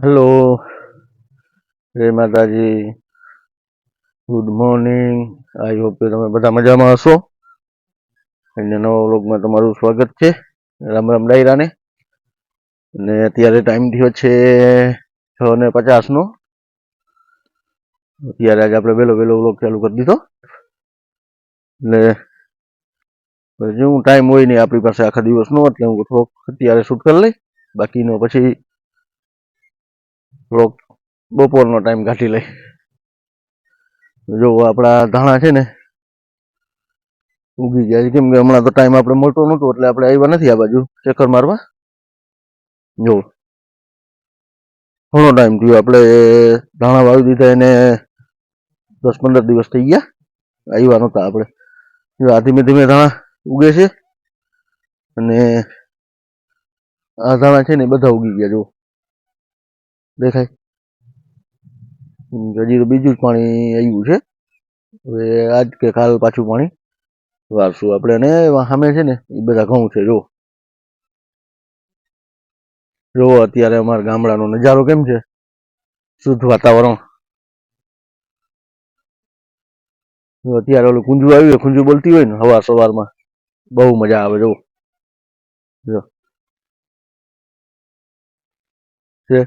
Hello જય માતાજી. Good morning I hope કે તમે બધા મજામાં હશો. અને નવા વ્લોગમાં તમારું સ્વાગત છે. રામ રામ ડાયરાને. અને અત્યારે ટાઈમ થયો છે છ ને પચાસનો. અત્યારે આજે આપણે વહેલો વહેલો વ્લોગ ચાલુ કરી દીધો. એટલે જેવું ટાઈમ હોય નહીં આપણી પાસે આખા દિવસનો, એટલે હું થોડોક અત્યારે શૂટ કરી લઈ બાકીનો પછી થોડોક બપોરનો ટાઈમ કાઢી લઈ. જો આપણા ધાણા છે ને, ઉગી ગયા છે. કેમ કે હમણાં તો ટાઈમ આપણે મળતો નહોતો, એટલે આપણે આવ્યા નથી આ બાજુ ચક્કર મારવા. જો, ઘણો ટાઈમ થયો. આપણે ધાણા વાવી દીધા એને દસ પંદર દિવસ થઈ ગયા. આવ્યા નહોતા આપણે. જો આ ધીમે ધીમે ધાણા ઉગે છે. અને આ ધાણા છે ને બધા ઉગી ગયા, જો. દેખાય. હજી તો બીજું જ પાણી આવ્યું છે. હવે આજ કે કાલ પાછું પાણી વારશું આપણે. અને સામે છે ને એ બધા ઘઉં છે જો જો અત્યારે અમારા ગામડાનો નજારો કેમ છે? શુદ્ધ વાતાવરણ. અત્યારે ઓલું કુંજુ આવ્યું હોય, કુંજુ બોલતી હોય ને હવા સવારમાં બહુ મજા આવે જો જો. છે?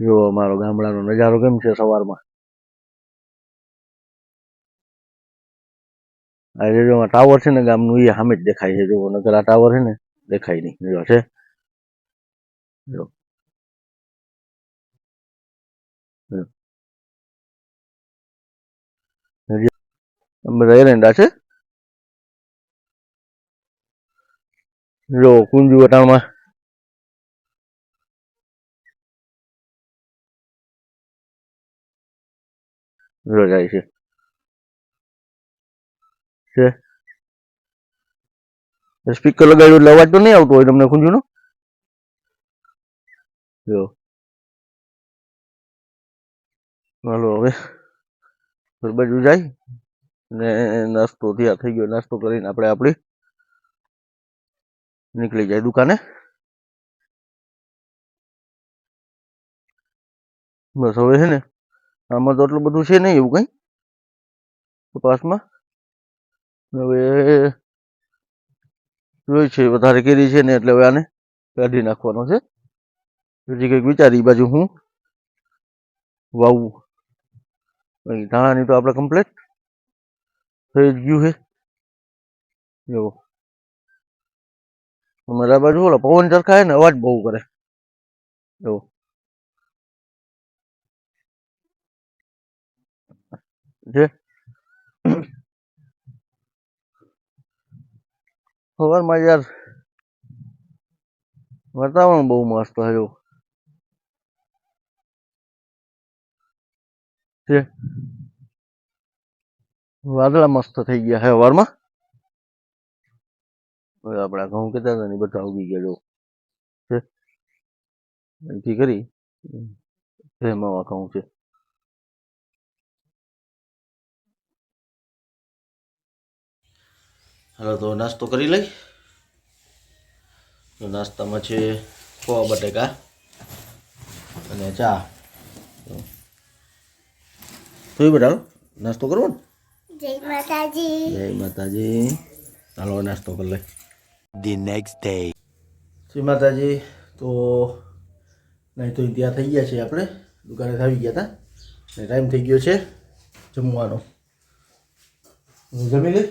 જો અમારો ગામડાનો નજારો કેમ છે સવારમાં? આજે જો ટાવર છે ને ગામનું એ સામે જ દેખાય છે. જો નકર આ ટાવર છે ને, દેખાય નહીં. જો છે. જો. બધા એરંડા છે? જો, કુંજુ વટાણમાં જો જાય છે છે સ્પીકર એટલે અવાજ તો નહીં આવતો હોય તમને કુંજુનો જો હાલો હવે બાજુ જાય ને નાસ્તો ત્યાં થઈ ગયો નાસ્તો કરીને આપણે આપણી નીકળી જાય દુકાને બસ હવે છે ને આમાં તો એટલું બધું છે નહીં એવું કંઈ? કપાસમાં હવે જોઈ છે, વધારે કેરી છે ને એટલે હવે આને કાઢી નાખવાનો છે. હજી કંઈક વિચારી બાજુ હું? વાવવું બાકી ધાણાની તો આપણે કમ્પ્લેટ થઈ જ ગયું છે. જો. અમારા બાજુ ઓલા પવન છે ને, અવાજ બહુ કરે. જો. છે સવારમાં યાર વાતાવરણ બહુ મસ્ત છે જો. છે વાદળા મસ્ત થઈ ગયા છે સવારમાં આપણા ઘઉં કહેતા હતા ને બધા ઉગી ગયા જો. છે એથી કરી એમાં ઘઉં છે. હાલો તો નાસ્તો કરી લઈ. તો નાસ્તામાં છે ખોવા બટેકા અને ચા. તો બેટા? નાસ્તો કરવો ને? જય માતાજી. જય માતાજી. હાલો નાસ્તો કરી લઈ. ધી નેક્સ્ટ ડે શ્રી માતાજી તો નહીં તો ત્યાં થઈ ગયા છે આપણે. દુકાને આવી ગયા હતા. ને ટાઈમ થઈ ગયો છે જમવાનો. હું જમી લઈ?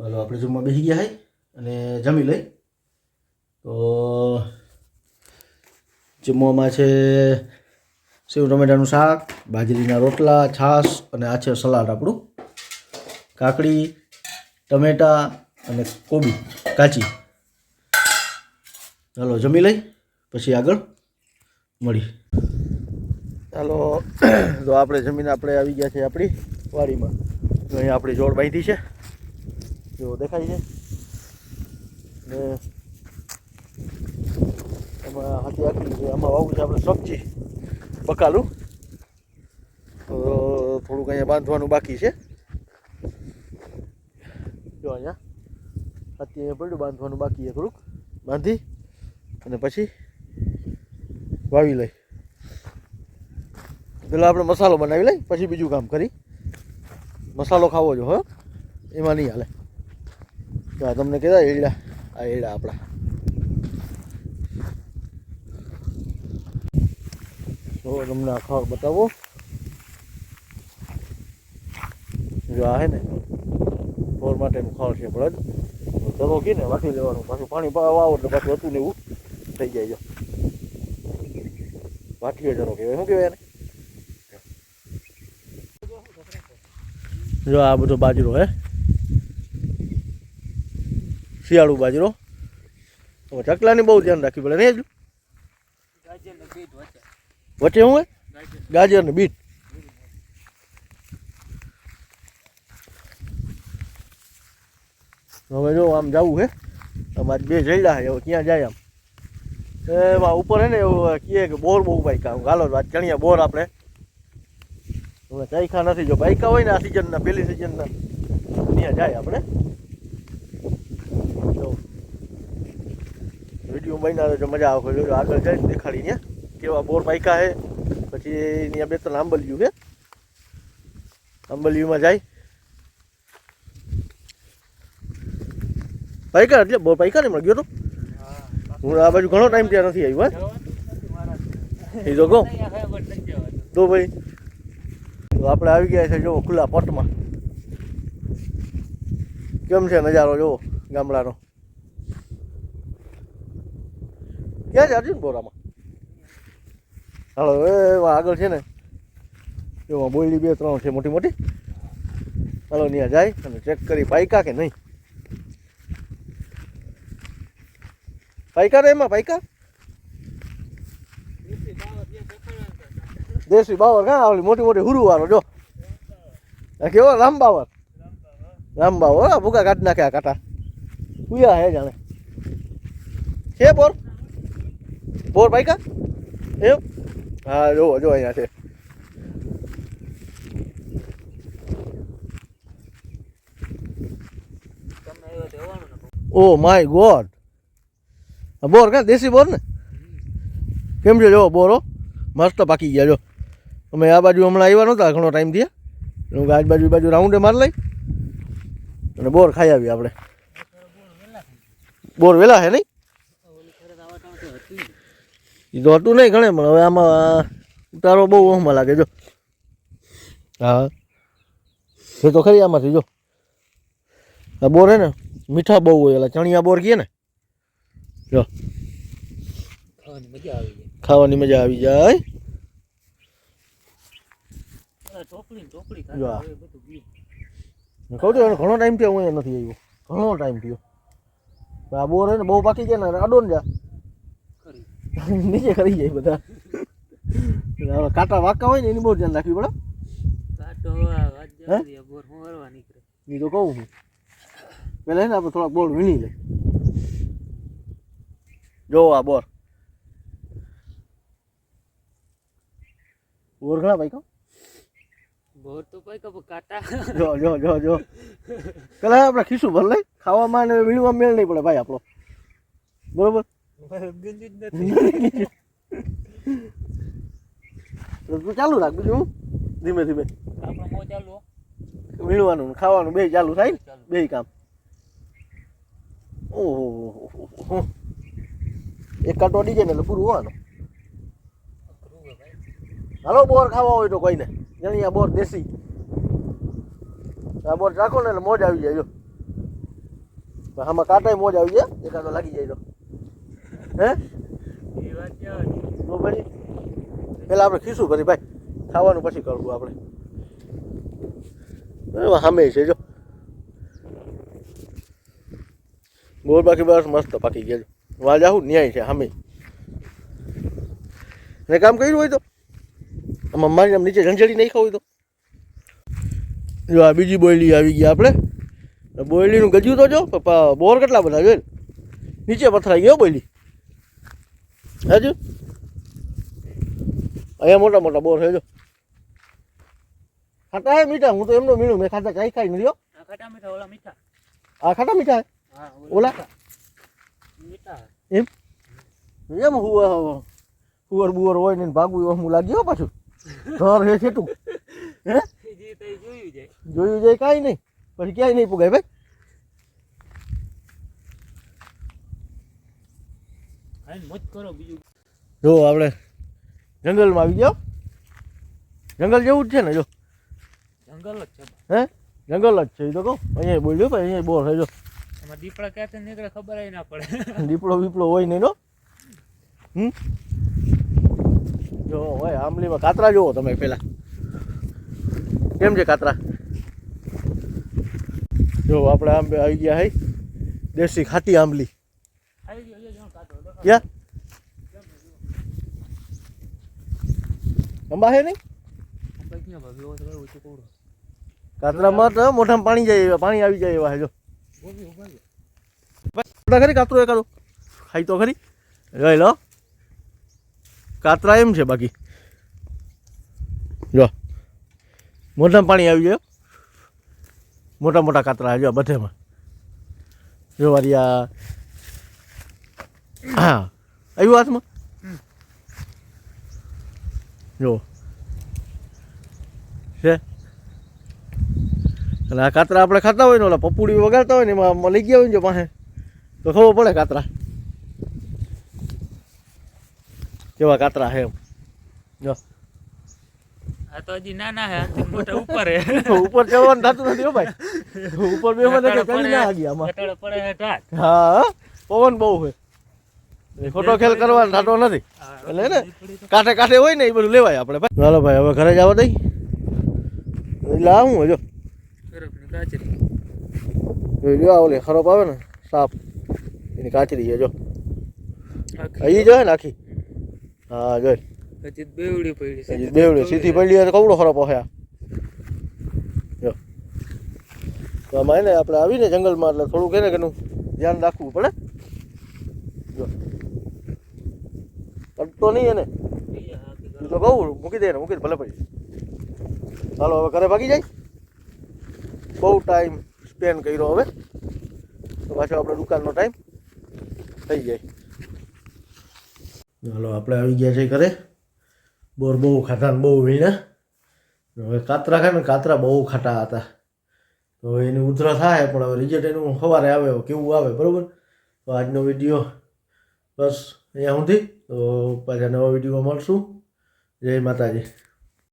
હાલો, આપણે જમવા બેસી ગયા હાય અને જમી લઈ. તો જમવામાં છે સેવ ટમેટાનું શાક, બાજરીના રોટલા, છાશ અને આ છે સલાડ આપણું. કાકડી, ટમેટા અને કોબી, કાચી. ચાલો જમી લઈ, પછી આગળ મળી. ચાલો તો આપણે જમીને આપણે આવી ગયા છે આપણી વાડીમાં. અહીંયા આપણી જોડ બાંધી છે. જો દેખાય છે? ને એમાં હાથી આખી આમાં વાવું છે આપણે સબ્જી બકાલું તો થોડુંક અહીંયા બાંધવાનું બાકી છે. જો અહીંયા અત્યારે પડ્યું, બાંધવાનું બાકી છે થોડુંક. બાંધી અને પછી વાવી લઈ. પેલા આપણે મસાલો બનાવી લઈ, પછી બીજું કામ કરી. મસાલો ખાવો જો, હો. એમાં નહીં હાલે. આ તમને કહેતા એડા આ એડા આપણા. તો તમને આ ખાવ બતાવો. જો આ હે ને, ફોર માટેનું ખાવ છે બળદ ચલો કી ને, વાટી લેવાનું. પાછું પાણી વાવો એટલે પાછું હતું ને એવું થઈ જાય વાટીએ ચરો કહેવાય. શું કહેવાય એને? જો આ બધો બાજરો હે. શિયાળુ બાજરો. હવે ચકલાની બહુ ધ્યાન રાખવી પડે ને હજુ વચ્ચે શું હે ગાજર ને બીટ. હવે જો આમ જવું છે અમારે બે જઈડા છે હવે ક્યાં જાય આમ? એમાં ઉપર હે ને, એવું કહે કે બોર બહુ બાઈકા હું ગાલો વાત ચણિયા બોર આપણે. હવે ચાઈખા નથી જો બાઈકા હોય ને, આ સિઝનના પહેલી સિઝનના ત્યાં જાય આપણે. વીડિયો બનાવ્યો છે મજા આવે. જો આગળ જઈને દેખાડી ને કેવા બોર પાયકા છે પછી અહીંયા બે ત્રણ આંબલિયું છે આંબલિયુંમાં જાય. પાઈકા એટલે બોર પાઈકા ને ગયો તો? હું આ બાજુ ઘણો ટાઈમ ત્યાં નથી આવ્યો એ તો કહો તો ભાઈ, તો આપણે આવી ગયા છે જો ખુલ્લા પટમાં. કેમ છે નજારો જોવો ગામડાનો? ક્યાં છે અર્જુન બોરામાં? હાલો એ આગળ છે ને, એમાં બોયડી બે ત્રણ છે મોટી મોટી. હાલો ત્યાં જાય અને ચેક કરી, પાયકા કે નહીં? પાઈકા રે એમાં, પાયકા? દેશી બાવર કાં આવલી? મોટી મોટી હુરુ વાળો જો કેવો રામ બાવર રામ બાવર ભૂકા કાઢી નાખ્યા કાંટા. ઉયા હે જાણે. છે બોર બોર પાઈકા એમ હા જો જો અહીંયા છે. Oh my God. બોર કા? દેશી બોર ને? કેમ છે? જો બોરો મસ્ત પાકી ગયા જો અમે આ બાજુ હમણાં આવ્યા નહોતા ઘણો ટાઈમ થયા. હું આજ બાજુ બાજુ રાઉન્ડે માર લઈ. અને બોર ખાઈ આવી આપણે. બોર વેલા હે નહીં? એ તો હતું નહીં ઘણે પણ હવે આમાં ઉતારો બહુ ઓહમાં લાગે જો. હા. એ તો ખરી આમાંથી જો. આ બોર હે ને મીઠા બહુ હોય એટલે ચણિયા બોર કહે ને. જો. ખાવાની મજા આવી જાય જો કહું છું ઘણો ટાઈમ થયો હું નથી આવ્યો. ઘણો ટાઈમ થયો. આ બોર હે ને બહુ પાકી ગયા ને આડો ને જા. નીચે ખરી જાય બધા. કાંટા વાંકા હોય ને એની બહુ ધ્યાન રાખવી પડે. એ તો કહું હું પેલા છે ને આપણે થોડાક બોર વીણી લે જો આ બોર. બોર ઘણા ભાઈ કહો બોર તો કોઈ કપ કાટા. જો જો જો જો. પેલા આપણે ખીસું ભર લઈ ખાવામાં ને વીણવા મેળ નહીં પડે ભાઈ આપણો. બરોબર? ગંદી જ નથી તો તું ચાલુ રાખ બીજું ધીમે ધીમે. આપણો મો ચાલુ. વીણવાનું ખાવાનું બે ચાલુ થાય બે કામ. ઓહો એક કાંટો ડીજે ને પૂરું હોવાનું. હાલો બોર ખાવા હોય તો કોઈને. જાણી આ બોર દેશી. આ બોર રાખો ને એટલે મોજ આવી જાય જો. આમાં કાંટાય મોજ આવી જાય એકાદો લાગી જાય તો હે? તો પછી પેલા આપણે ખીસું કરી ભાઈ. ખાવાનું પછી કરવું આપણે. સામે છે, જો. બોર બાકી બસ, મસ્ત પાકી ગયા છે. વાં જાહું, ન્યાય છે સામે ને કામ કર્યું હોય તો? આમાં મારી આમ નીચે ઝંઝડી નહીં ખાવું તો? જો, આ બીજી બોયલી આવી ગઈ આપણે. બોયલીનું ગજ્યું તો જો બોર કેટલા બધા જોઈ નીચે પથરાઈ ગયો બોયલી. હજુ. અહીંયા મોટા મોટા બોર છે જો ખાટા હે મીઠા? હું તો એમનો મીણું મેં ખાતા કાંઈ ખાઈ નહીં ખાટા મીઠા ઓલા મીઠા. આ ખાટા મીઠા હા? ઓલા? મીઠા. એમ? એમ હુવર હુવર બુવર હોય ને ભાગવું હું લાગ્યો પાછું. ઘર હે છેટું. હે? જોયું જાય. જોયું જાય કાંઈ નહીં. પછી ક્યાંય નહીં પુગાય ભાઈ હાલ મોજ કરો બીજું જો આપણે જંગલમાં આવી જાઓ જંગલ જેવું જ છે ને જો. જંગલ જ છે. હે? જંગલ જ છે એ તો કહું. અહીંયા બોલ્યો ભાઈ અહીંયા બોર છે જો. એમાં દીપડા ક્યાંથી નીકળે ખબર આવી ના પડે. દીપડો બીપડો હોય નહીં નો હમ? જો હોય આંબલીમાં કાતરા જુઓ તમે પેલા કેમ છે કાતરા? જો આપણે આંબે આવી ગયા હે. દેશી ખાટી આંબલી. જણ કાઢો ક્યાં અંબા હે નહીં કાતરામાં તો મોઢામાં પાણી જાય એવા પાણી આવી જાય એવા જો ખરી કાતરો એકાદો ખાઈ તો ખરી જોઈ લો કાતરા એમ છે બાકી જો મોઢામાં પાણી આવી જાય મોટા મોટા કાતરા જો બધેમાં જો વારી આ હા. આવ્યું હાથમાં જો. છે? અને આ કાતરા આપણે ખાતા હોય ને ઓલા પપુડી વગાડતા હોય ને એમાં લઈ ગયા હોય ને જો પાસે તો ખબર પડે કાતરા. કેવા કાતરા છે એમ. જો. આ તો હજી નાના હે મોટા ઉપર હે ઉપર ચડવાનું થતું નથી હો ભાઈ. ઉપર બે મને કે ના આમાં. પડે હે હા પવન બહુ છે. એ ખોટો ખેલ કરવાનો થતો નથી. એટલે ને કાંઠે કાંઠે હોય ને એ બધું લેવાય આપણે ભાઈ. ચાલો ભાઈ હવે ઘરે જવા દઈ. એટલે આવું હજો જોઈ લ્યો ઓલે ખરોપ આવે ને સાપ. એની કાચરી છે જો. અહીં જો ને આખી. હા જોઈ. હજી બેવડી પડી છે. હજી બેવડે. સીધી પડી હોય તો કવડો ખરો પહોંચ્યા જો. તો આમાં એને આપણે આવીને જંગલમાં એટલે થોડુંક એને કેનું ધ્યાન રાખવું પડે. જો. પડતો નહીં એને? હું તો કહું, મૂકી દે ને મૂકી દે, ભલે ભાઈ. ચાલો હવે ઘરે ભાગી જાય? બહુ ટાઈમ સ્પેન્ડ કર્યો હવે. તો પાછો આપણે દુકાનનો ટાઈમ થઈ જાય. ચાલો આપણે આવી ગયા છે ઘરે. બોર બહુ ખાટા બહુ વીણા. હવે કાતરા ખાય ને કાતરા બહુ ખાટા હતા. તો હવે એની ઉધરા થાય, પણ હવે રિઝલ્ટ એનું સવારે આવે, કેવું આવે, બરાબર? તો આજનો વીડિયો બસ અહીંયા સુધી. તો પાછા નવા વિડીયોમાં મળશું. જય માતાજી.